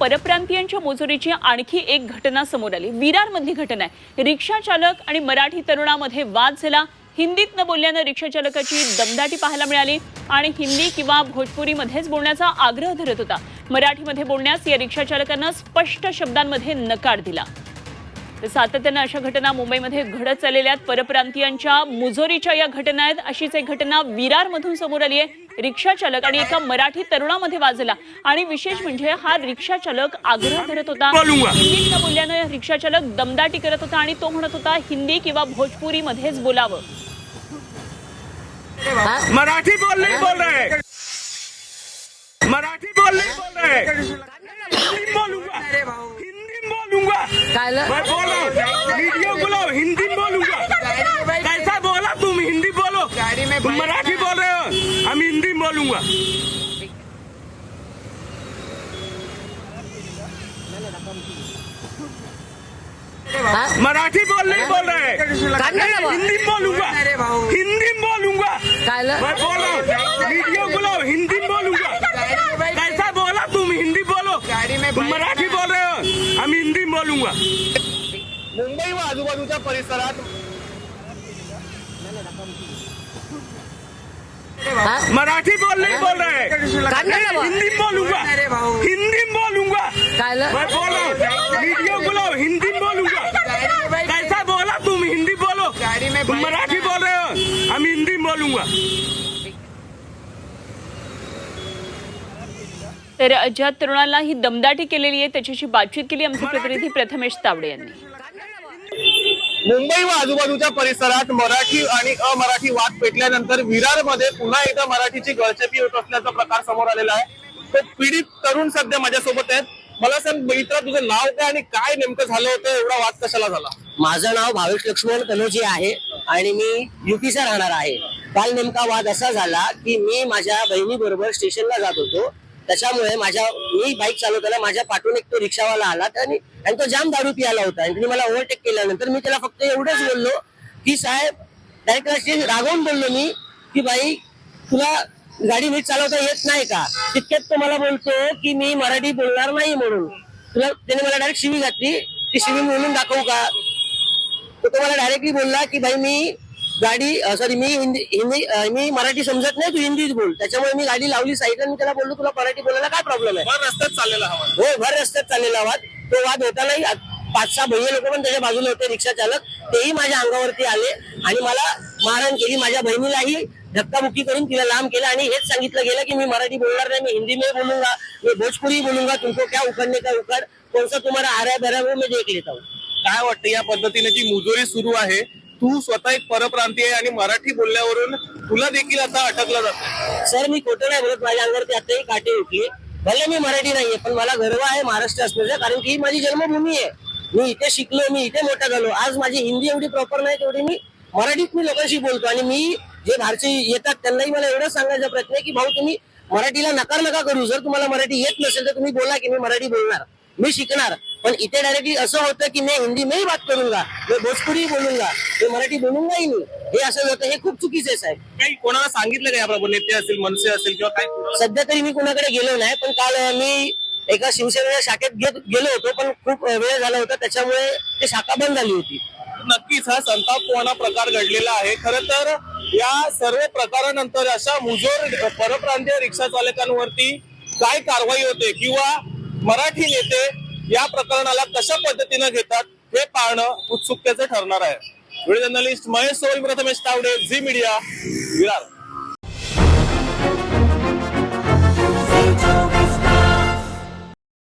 परप्रांतीयांच्या मोजुरीची आणखी एक घटना समोर आली. विरारमधली घटना आहे. रिक्षा चालक आणि मराठी तरुणामध्ये वाद झाला. हिंदीत न बोलल्यानं रिक्षा चालकाची दमदाटी पाहायला मिळाली आणि हिंदी किंवा भोजपुरीमध्येच बोलण्याचा आग्रह धरत होता. मराठीमध्ये बोलण्यास या रिक्षा चालकानं स्पष्ट शब्दांमध्ये नकार दिला. तर सातत्यानं अशा घटना मुंबईमध्ये घडत चाललेल्या आहेत. परप्रांतीयांच्या मुजोरीच्या या घटना आहेत. अशीच एक घटना विरारमधून समोर आली आहे. रिक्षा चालक आणि एका मराठी तरुणामध्ये वाद झाला आणि विशेष म्हणजे हा रिक्षा चालक आग्रह धरत होता. बोलूंगा. हिंदीत न बोलल्यानं रिक्षा चालक दमदाटी करत होता आणि तो म्हणत होता हिंदी किंवा भोजपुरी मध्येच बोलावं. मराठी बोल नहीं बोल रहे मराठी बोल नहीं बोल रहे हिंदी बोलूंगा. हिंदी बोलूंगा. कायला? मैं बोल रहा हूँ वीडियो बुलाओ हिंदी बोलूंगा. कैसा बोला तुम? हिंदी बोलो. तुम मराठी बोल रहे हो. हम हिंदी बोलूंगा मराठी बोल नहीं बोल रहे. हिंदी बोलूंगा. हिंदी बोलूंगा. कायला मैं बोल रहा हूँ. वीडियो बुलाओ हिंदी बोलूंगा. कैसा बोला तुम? हिंदी बोलो. तुम मराठी बोल रहे हो. हम हिंदी बोलूंगा. मुंबई व आजूबाजूच्या परिसरात मराठी बोल नहीं बोल रहे। हिंदी बोलूंगा। हिंदी बोलूंगा। कायला मैं बोल रहा हूँ। वीडियो बुलाओ हिंदी बोलूंगा। कैसा बोला तुम? हिंदी बोलो। तुम मराठी बोल रहे हो। हम हिंदी बोलूंगा। तर ज्या तरुणाला ही दमदाटी केलेली आहे त्याच्याशी बातचीत केली आमचे प्रतिनिधी प्रथमेश तावडे यांनी. मुंबई व आजूबाजूच्या परिसरात मराठी आणि अमराठी वाद पेटल्यानंतर विरारमध्ये पुन्हा एकदा मराठीची गळचेपी होत असल्याचा प्रकार समोर आलेला आहे. तो पीडित तरुण सध्या माझ्यासोबत आहेत. मला सांग मित्र तुझं नाव काय आणि काय नेमकं झालं होतं? एवढा वाद कशाला झाला? माझं नाव भावेश लक्ष्मण कनोजी आहे आणि मी युपीचा राहणार आहे. काल नेमका वाद असा झाला की मी माझ्या बहिणी बरोबर स्टेशनला जात होतो. त्याच्यामुळे माझ्या मी बाईक चालवताना माझ्या पाठून एक तो रिक्षावाला आला आणि आणि तो जाम दारू पियाला होता. आणि त्यांनी मला ओव्हरटेक केल्यानंतर मी त्याला फक्त एवढंच बोललो की साहेब डायरेक्ट रागवून बोललो मी की बाई तुला गाडी नीट चालवता येत नाही का? तितक्यात तो मला बोलतो की मी मराठी बोलणार नाही म्हणून. तुला त्याने मला डायरेक्ट शिवी घातली. ती शिवी म्हणून दाखवू का? तो तो मला डायरेक्टली बोलला की भाई मी गाडी सॉरी मी हिंदी हिंदी मी मराठी समजत नाही तू हिंदीच बोल. त्याच्यामुळे मी गाडी लावली साईडला मी त्याला बोललो तुला मराठी बोलायला काय प्रॉब्लेम आहे? वर रस्त्यात चाललेला हवा हो भर रस्त्यात चाललेला वाद तो वाद होता नाही. पाच सहा भैया लोक पण त्याच्या बाजूला होते रिक्षा चालक. तेही माझ्या अंगावरती आले आणि मला मारहाण केली. माझ्या बहिणीलाही धक्काबुक्की करून तिला लांब केलं आणि हेच सांगितलं गेलं की मी मराठी बोलणार नाही मी हिंदी में बोलूंगा मी भोजपुरी बोलूंगा तुमको क्या उखड़ने का उखड़? कौन सा तुम्हारा आ रहा है बहरा वो मैं देख लेता हूँ. काय वाटतं या पद्धतीने जी मुजोरी सुरू आहे तू स्वतः एक परप्रांतीय आहे आणि मराठी बोलल्यावरून तुला देखील आता अटकलं जातं. सर मी खोटं नाही बोलत. माझ्या अंगावरती आताही काठी उठली. भले मी मराठी नाहीये पण मला गर्व आहे महाराष्ट्र असण्याचा कारण की ही माझी जन्मभूमी आहे. मी इथे शिकलो मी इथे मोठा झालो. आज माझी हिंदी एवढी प्रॉपर नाही तेवढी मी मराठीत मी लोकांशी बोलतो. आणि मी जे बाहेरचे येतात त्यांनाही मला एवढं सांगायचा प्रयत्न आहे की भाऊ तुम्ही मराठीला नकार नका करू. जर तुम्हाला मराठी येत नसेल तर तुम्ही बोला की मी मराठी बोलणार. मी शिकणार. पण इथे डायरेक्टली असं होतं की मैं हिंदी में बात करूंगा मैं भोजपुरी बोलूंगा मैं मराठी बोलूंगा ही नाही हे असं होतं हे खूप चुकीचं आहे साहेब. काही कोणाला सांगितलं का याप्रमाणे नेते असेल मनसे असेल किंवा काय? सध्या तरी मी कुणाकडे गेलो नाही पण काल मी एका शिवसेनेच्या शाखेत गे- गेलो होतो पण खूप वेळ झाला होता त्याच्यामुळे ते शाखा बंद झाली होती. नक्कीच हा संतापवाना प्रकार घडलेला आहे? खर तर या सर्व प्रकारानंतर अशा मुजोर परप्रांतीय रिक्षा चालकांवरती काय कारवाई होते? किंवा मराठी नेते या प्रकरणाला कशा पद्धतीनं घेतात हे पाहणं उत्सुकतेचं ठरणार आहे. Video journalist Mahesh Sol Prathamesh Tawde Zee media Virar.